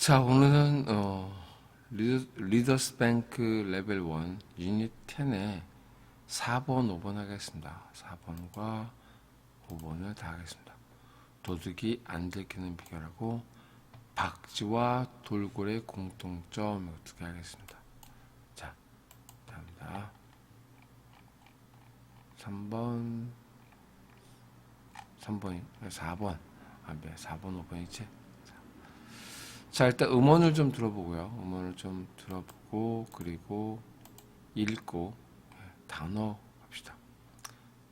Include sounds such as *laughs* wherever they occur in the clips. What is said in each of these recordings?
자, 오늘은 어, 리더, 스 뱅크 레벨 1 유닛 10에 4번, 5번 하겠습니다. 4번과 5번을 다 하겠습니다. 도둑이 안 들키는 비결하고 박쥐와 돌고래 공통점 두 개 하겠습니다. 자, 갑니다. 3번, 3번, 4번, 아, 네, 4번, 5번이지? 자, 일단 음원을 좀 들어보고요. 음원을 좀 들어보고, 그리고 읽고, 예, 단어 합시다.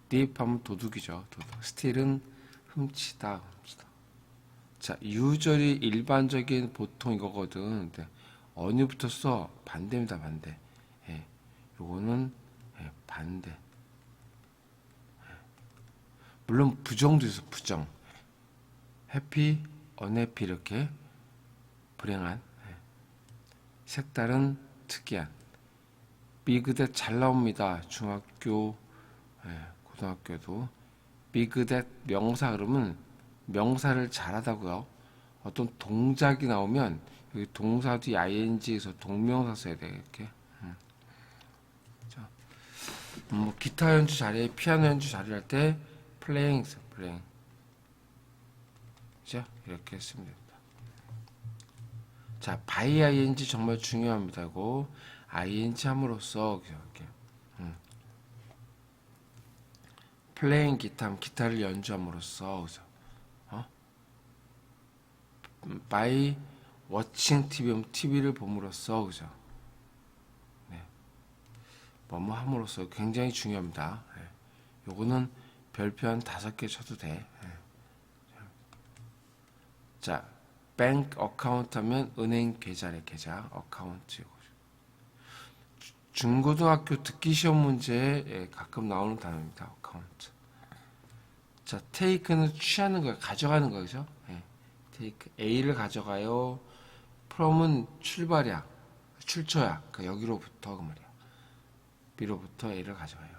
딥하면 도둑이죠. 도둑. 스틸은 훔치다, 훔치다. 자, 유절이 일반적인 보통 이거거든. 근데 어느 붙었어? 반대입니다, 반대. 예, 요거는 예, 반대. 예. 물론 부정도 있어, 부정. 해피, 언해피 이렇게 불행한 예. 색다른 특이한 비그댓 잘 나옵니다. 중학교 예, 고등학교도 비그댓 명사 그러면 명사를 잘하다고요. 어떤 동작이 나오면 여기 동사 뒤 ing에서 동명사 써야 돼 이렇게. 음. 자, 음, 뭐 기타 연주 잘해, 피아노 연주 잘해 할때 써, playing. 자 이렇게 했으면 됩니다. 자, by ing 정말 중요합니다. 이거 ing 함으로써 이렇게 음. 플레잉 기타 기타를 연주함으로써 그죠? 어? 음, by watching TV TV를 봄으로써 그죠? 네. 뭐뭐 함으로써 굉장히 중요합니다. 네. 요거는 별표 한 다섯 개 쳐도 돼. 네. 자, 뱅크 어카운트 하면 은행 계좌래 계좌 어카운트 중고등학교 듣기 시험 문제에 예, 가끔 나오는 단어입니다. 어카운트. 자, take는 취하는 거야, 가져가는 거죠. 예, take A를 가져가요. from은 출발이야, 출처야. 그 여기로부터 그 말이야. B로부터 A를 가져가요.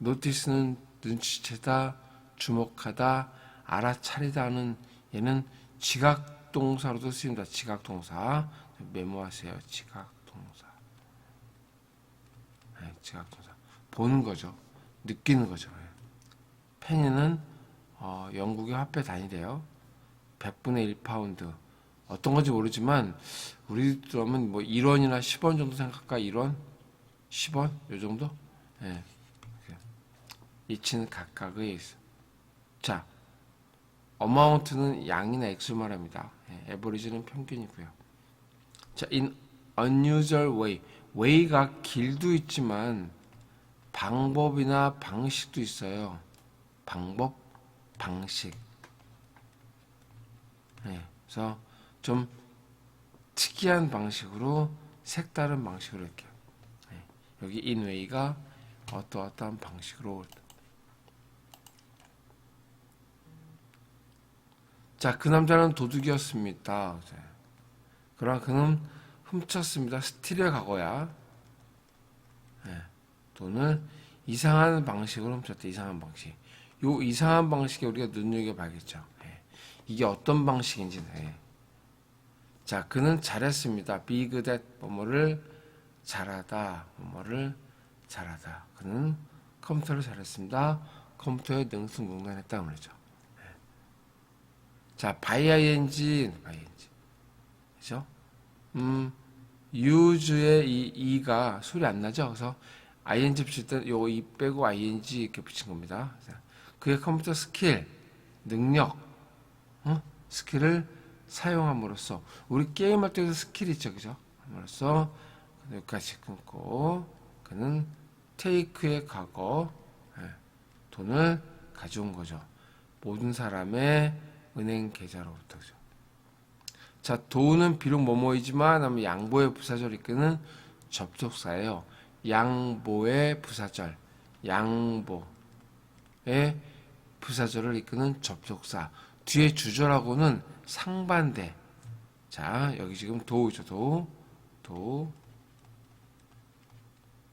notice는 눈치채다, 주목하다, 알아차리다는 얘는 지각 동사로도 쓰입니다. 지각 동사 메모하세요. 지각 동사. 네, 지각 동사 보는 거죠. 느끼는 거죠. 네. 페니는 어, 영국의 화폐 단위래요. 100분의 1파운드. 어떤 건지 모르지만 우리도 하면 뭐 1원이나 10원 정도 생각할까? 1원? 10원? 요 정도? 예. 네. 이치는 각각의 자, 어마운트는 양이나 액수를 말합니다. 예, 에버리지는 평균이고요. 자, in unusual way. way가 길도 있지만 방법이나 방식도 있어요. 방법, 방식. 네, 그래서 좀 특이한 방식으로 색다른 방식으로 이렇게 네, 여기 in way가 어떠어떠한 방식으로 자, 그 남자는 도둑이었습니다. 그러나 그는 훔쳤습니다. 스틸의 과거야. 네, 돈을 이상한 방식으로 훔쳤다. 이상한 방식. 요 이상한 방식에 우리가 눈여겨봐야겠죠. 네, 이게 어떤 방식인지. 네. 자, 그는 잘했습니다. be good 뭐뭐를 잘하다. 뭐뭐를 잘하다. 그는 컴퓨터를 잘했습니다. 컴퓨터에 능수능란했다 그러죠. 자, by ing. 그죠? 음, use의 이 이가 소리 안 나죠? 그래서 ing 붙일 때 요거 이 빼고 ing 이렇게 붙인 겁니다. 자, 그의 컴퓨터 스킬, 능력, 어? 스킬을 사용함으로써 우리 게임할 때도 스킬 있죠, 그죠? 함으로써 여기까지 끊고 그는 테이크의 과거 예, 돈을 가져온 거죠. 모든 사람의 은행 계좌로부터죠. 자, 도는 비록 뭐뭐이지만 양보의 부사절 이끄는 접속사예요. 양보의 부사절, 양보의 부사절을 이끄는 접속사. 뒤에 주절하고는 상반대. 자, 여기 지금 도죠, 도. 도.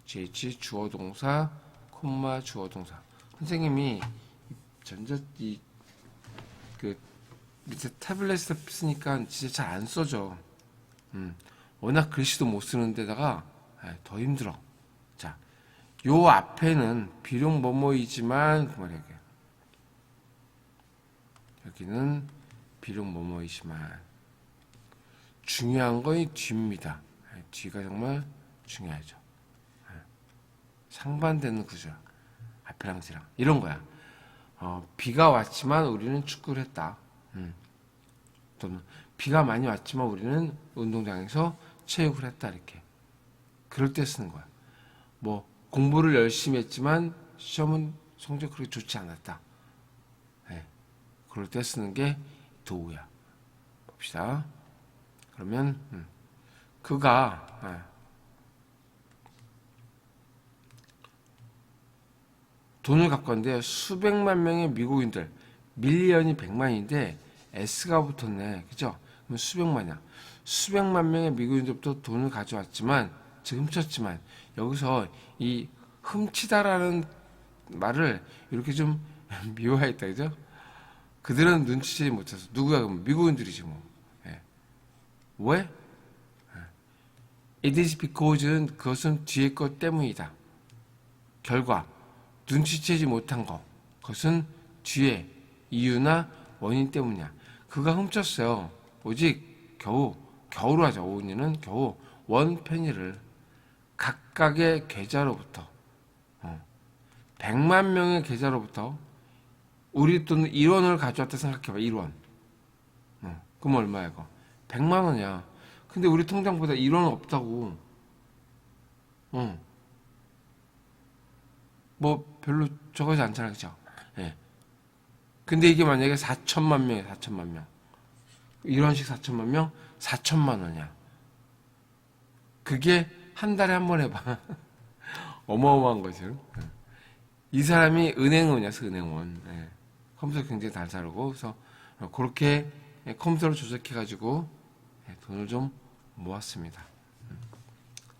GH 주어 동사, 콤마 주어 동사. 선생님이 전자 이그 밑에 태블릿을 쓰니까 진짜 잘 안 써져. 음, 워낙 글씨도 못 쓰는 데다가 예, 더 힘들어. 자, 요 앞에는 비록 뭐뭐이지만 그 말이야. 여기는 비록 뭐뭐이지만 중요한 건 이 뒤입니다. 예, 뒤가 정말 중요하죠. 예. 상반되는 구조. 앞이랑 뒤랑 이런 거야. 어, 비가 왔지만 우리는 축구를 했다. 음. 또는 비가 많이 왔지만 우리는 운동장에서 체육을 했다 이렇게. 그럴 때 쓰는 거야. 뭐 공부를 열심히 했지만 시험은 성적 그렇게 좋지 않았다. 네. 그럴 때 쓰는 게 도우야. 봅시다. 그러면 음. 그가 예. 돈을 갖고 왔는데 수백만 명의 미국인들 밀리언이 백만인데 S가 붙었네 그죠? 수백만이야 수백만 명의 미국인들부터 돈을 가져왔지만 즉 훔쳤지만 여기서 이 훔치다라는 말을 이렇게 좀 *laughs* 미워했다 그죠? 그들은 눈치채지 못해서 누구야 그럼 미국인들이지 뭐 예. 왜? 예. It is because는 그것은 뒤에 것 때문이다 결과 눈치채지 못한 것 그것은 뒤에 이유나 원인 때문이야. 그가 훔쳤어요. 오직 겨우 겨우로 하자. 오은이는 겨우 원 페니를 각각의 계좌로부터 어, 100만 명의 계좌로부터 우리 돈 1원을 가져왔다 생각해봐. 1원. 어, 그럼 얼마야 이거? 100만 원이야. 근데 우리 통장보다 1원 없다고. 어. 뭐 별로 적어지 않잖아 그죠? 예. 근데 이게 만약에 4천만 명이야 4천만 명. 1원씩 4천만 명? 4천만 원이야. 그게 한 달에 한 번 해봐. *laughs* 어마어마한 거죠 예. 이 사람이 은행원이었어 은행원. 예. 컴퓨터 굉장히 잘 사르고 그래서 그렇게 컴퓨터를 조작해 가지고 돈을 좀 모았습니다. 음.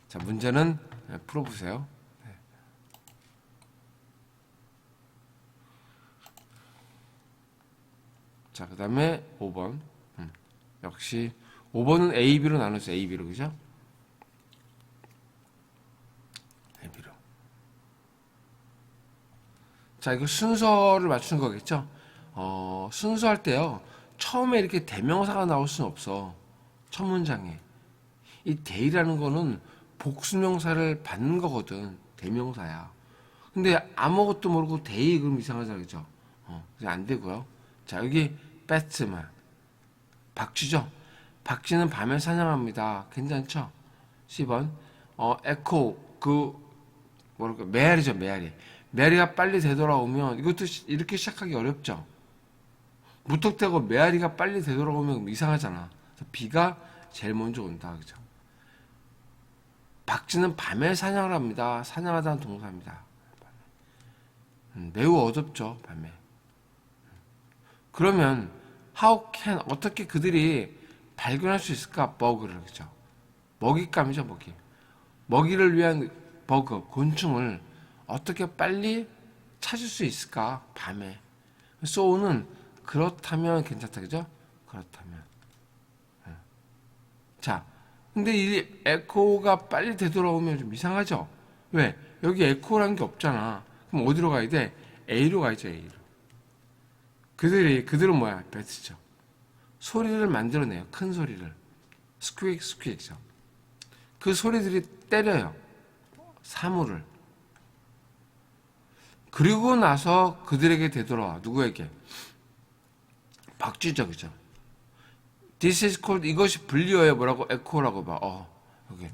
자 문제는 예, 풀어보세요 자, 그 다음에 5번. 음, 역시 5번은 A, B로 나눴어요. A, B로, 그죠? A, B로. 자, 이거 순서를 맞추는 거겠죠? 어, 순서할 때요. 처음에 이렇게 대명사가 나올 수는 없어. 첫 문장에. 이 대이라는 거는 복수명사를 받는 거거든. 대명사야. 근데 아무것도 모르고 대이 그럼 이상하잖아. 그죠? 어, 안 되고요. 자, 여기 배트만. 박쥐죠? 박쥐는 밤에 사냥합니다. 괜찮죠? 10번. 어, 에코, 그, 뭐랄까, 메아리죠, 메아리. 메아리가 빨리 되돌아오면, 이것도 시- 이렇게 시작하기 어렵죠? 무턱대고 메아리가 빨리 되돌아오면 이상하잖아. 비가 제일 먼저 온다. 그죠? 박쥐는 밤에 사냥을 합니다. 사냥하다는 동사입니다. 음, 매우 어둡죠, 밤에. 그러면 how can 어떻게 그들이 발견할 수 있을까? 버그를 그죠? 먹잇감이죠 먹이 먹이를 위한 버그 곤충을 어떻게 빨리 찾을 수 있을까? 밤에. 소우는 그렇다면 괜찮다 그죠? 그렇다면. 예. 자 근데 이 에코가 빨리 되돌아오면 좀 이상하죠? 왜? 여기 에코라는 게 없잖아. 그럼 어디로 가야 돼? A로 가야죠 A로 그들이 그들은 뭐야? 배트죠. 소리를 만들어내요. 큰 소리를. 스퀴익 스퀴익죠. 그 소리들이 때려요. 사물을. 그리고 나서 그들에게 되돌아와. 누구에게? 박쥐죠, 그죠? This is called 이것이 불리어요. 뭐라고? 에코라고 봐. 어, 여기.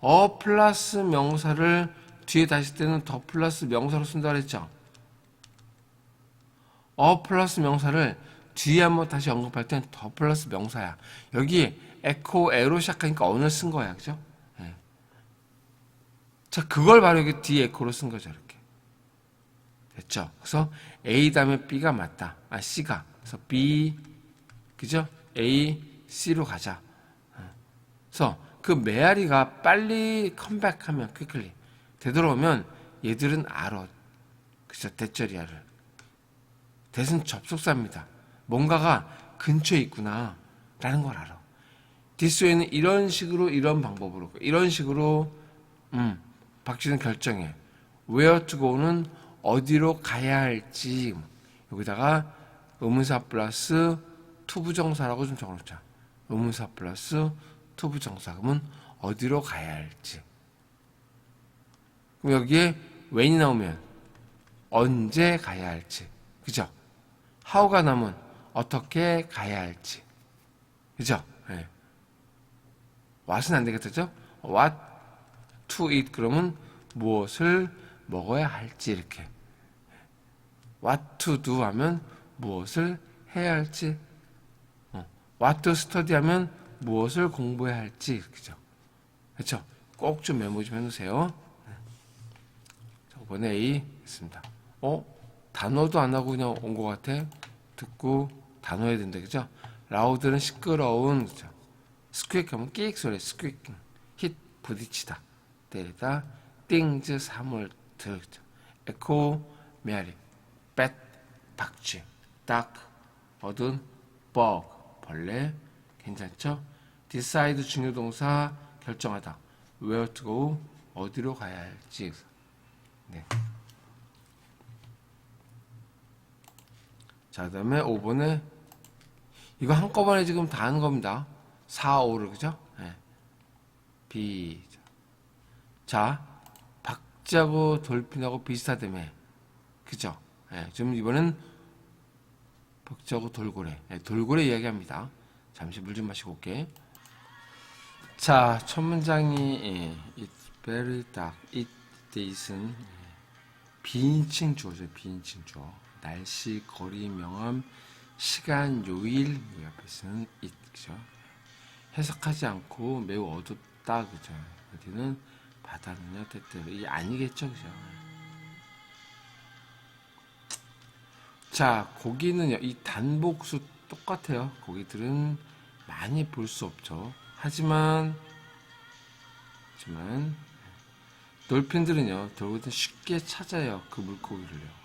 어 플러스 명사를 뒤에 다시 때는 더 플러스 명사로 쓴다 그랬죠? 어 플러스 명사를 뒤에 한번 다시 언급할 땐 더 플러스 명사야. 여기 에코 에로 시작하니까 어느 쓴 거야, 그죠? 예. 자, 그걸 바로 여기 뒤에 에코로 쓴 거죠, 이렇게. 됐죠? 그래서 A 다음에 B가 맞다. 아, C가. 그래서 B, 그죠? A, C로 가자. 어. 그래서 그 메아리가 빨리 컴백하면, quickly. 되돌아오면 얘들은 알아. 그죠? 대절이야를. 대신 접속사입니다. 뭔가가 근처에 있구나 라는 걸 알아. 디스웨이는 이런 식으로 이런 방법으로 이런 식으로 음, 박쥐는 결정해. where to go는 어디로 가야 할지 여기다가 의문사 플러스 투부정사라고 좀 적어놓자. 의문사 플러스 투부정사 그러면 어디로 가야 할지. 그럼 여기에 when이 나오면 언제 가야 할지. 그죠? How가 나오면 어떻게 가야 할지. 그죠? 예. what은 안 되겠죠? what to eat 그러면 무엇을 먹어야 할지 이렇게. what to do 하면 무엇을 해야 할지. 어. what to study 하면 무엇을 공부해야 할지. 그죠? 그렇죠? 꼭 좀 메모 좀 해놓으세요. 자, 5번에 A 있습니다. 어? 단어도 안 하고 그냥 온 것 같아? 듣고 단어 해야 된다. 그죠? 라우드는 시끄러운, 그죠? 스퀘이크 하면 끼익 소리, 스퀘이크. 힛, 부딪히다. 때리다. 띵즈, 사물, 들, 그죠? 에코, 메아리. 뱃, 박쥐. 딱, 어둔, bug, 벌레. 괜찮죠? decide 중요 동사 결정하다. where to go, 어디로 가야 할지. 네. 자, 그 다음에 5번에, 이거 한꺼번에 지금 다 하는 겁니다. 4, 5를, 그죠? 네. B. 자, 박쥐하고 돌핀하고 비슷하다며. 그죠? 네, 지금 이번엔 박쥐하고 돌고래. 네, 돌고래 이야기합니다. 잠시 물 좀 마시고 올게. 자, 첫 문장이 예, It's very dark. It isn't 예, 비인칭 주어죠. 비인칭 주어. 날씨, 거리, 명암, 시간, 요일 it 그죠? 해석하지 않고 매우 어둡다 그죠? 어디는 바다는요 때때로 이 아니겠죠 그죠? 자 고기는요 이 단복수 똑같아요. 고기들은 많이 볼 수 없죠. 하지만 하지만 돌핀들은요 돌고든 쉽게 찾아요 그 물고기를요.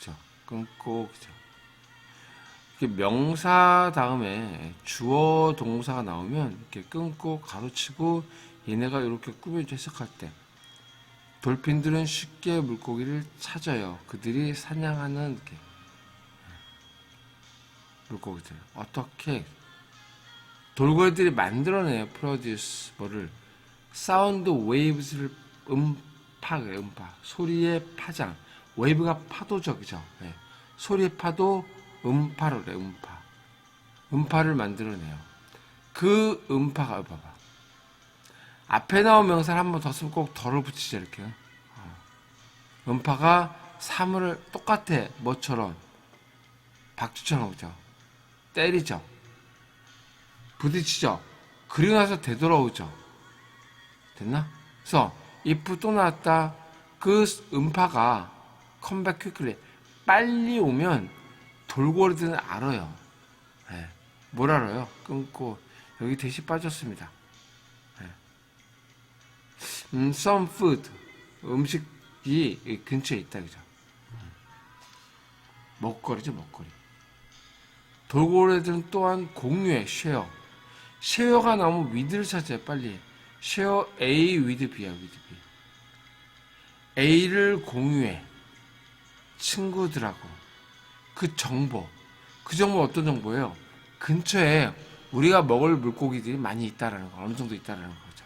아, 그죠? 끊고 그죠? 명사 다음에 주어 동사가 나오면 이렇게 끊고 가로치고 얘네가 이렇게 꾸며져 해석할 때 돌핀들은 쉽게 물고기를 찾아요. 그들이 사냥하는 이렇게 물고기들 어떻게 돌고래들이 만들어내요 프로듀스 뭐를 사운드 웨이브스를 음파 음파 소리의 파장 웨이브가 파도죠 그죠 네. 소리의 파도 음파로 그래 음파 음파를 만들어내요 그 음파가 봐봐 앞에 나온 명사를 한 번 더 쓰면 꼭 덜을 붙이죠 이렇게 어. 음파가 사물을 똑같아 뭐처럼 박쥐처럼 그죠 때리죠. 부딪히죠. 그리고 나서 되돌아오죠. 됐나? 그래서 if 또 나왔다. 그 음파가 컴백 퀴클리 빨리 오면 돌고래들은 알아요. 네. 뭘 알아요? 끊고 여기 대시 빠졌습니다. 네. 음, some food 음식이 근처에 있다 그죠? 먹거리죠 먹거리. 돌고래들은 또한 공유해 쉐어 쉐어가 나오면 위드를 찾아요 빨리 쉐어 A 위드 B야 위드 B A를 공유해 친구들하고 그 정보 그 정보 어떤 정보예요 근처에 우리가 먹을 물고기들이 많이 있다라는 거 어느 정도 있다라는 거죠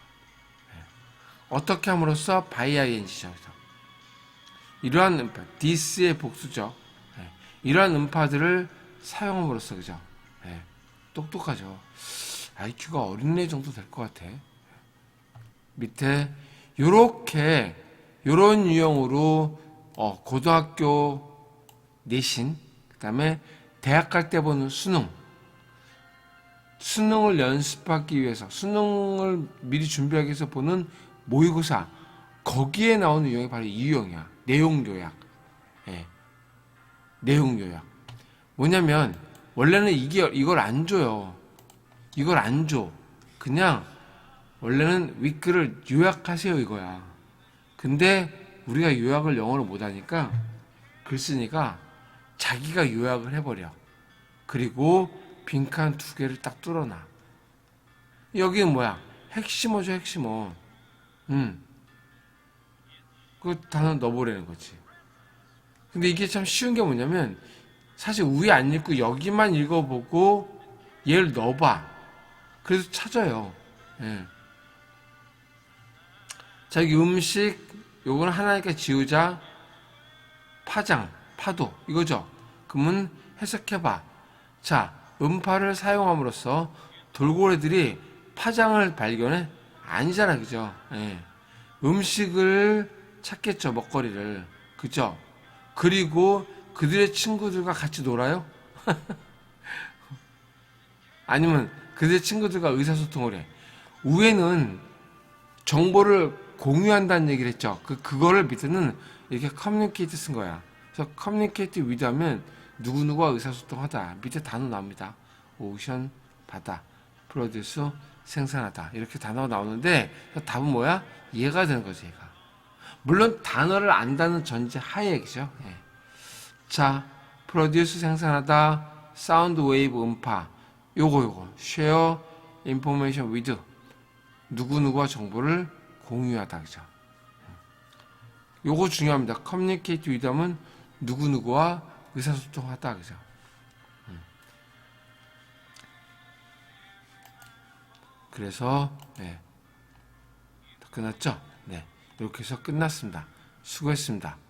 네. 어떻게 함으로써 바이 ING죠 이러한 음파 this의 복수죠 네. 이러한 음파들을 사용함으로써 그죠? 네. 똑똑하죠. IQ가 어린애 정도 될 것 같아. 밑에 요렇게 요런 유형으로 어, 고등학교 내신 그 다음에 대학 갈 때 보는 수능 수능을 연습하기 위해서 수능을 미리 준비하기 위해서 보는 모의고사 거기에 나오는 유형이 바로 이 유형이야. 내용 요약. 예. 내용 요약. 뭐냐면 원래는 이게 이걸 안 줘요. 이걸 안 줘. 그냥 원래는 위크를 요약하세요 이거야. 근데 우리가 요약을 영어로 못하니까 글쓴이가 자기가 요약을 해버려. 그리고 빈칸 두 개를 딱 뚫어놔. 여기는 뭐야? 핵심어죠, 핵심어. 음. 그 단어 넣어보라는 거지. 근데 이게 참 쉬운 게 뭐냐면, 사실 위에 안 읽고 여기만 읽어보고 얘를 넣어봐. 그래서 찾아요. 예. 자, 여기 음식, 요거는 하나니까 지우자. 파장, 파도, 이거죠. 그러면 해석해봐. 자, 음파를 사용함으로써 돌고래들이 파장을 발견해? 아니잖아, 그죠? 예. 음식을 찾겠죠, 먹거리를. 그죠? 그리고 그들의 친구들과 같이 놀아요? *laughs* 아니면 그들의 친구들과 의사소통을 해. 우에는 정보를 공유한다는 얘기를 했죠. 그, 그거를 밑에는 이렇게 커뮤니케이트 쓴 거야. 그래서 커뮤니케이트 위드 하면 누구누구와 의사소통하다. 밑에 단어 나옵니다. 오션, 바다, 프로듀스, 생산하다. 이렇게 단어가 나오는데 답은 뭐야? 이해가 되는 거지, 얘가. 물론 단어를 안다는 전제 하에 그죠? 예. 자, 프로듀스 생산하다, 사운드 웨이브 음파. 요거 요거. 쉐어 인포메이션 위드. 누구누구와 정보를 공유하다 그죠? 요거 중요합니다. 커뮤니케이트 하면 누구누구와 의사소통하다 그죠? 음. 그래서 네. 끝났죠? 네. 이렇게 해서 끝났습니다. 수고했습니다.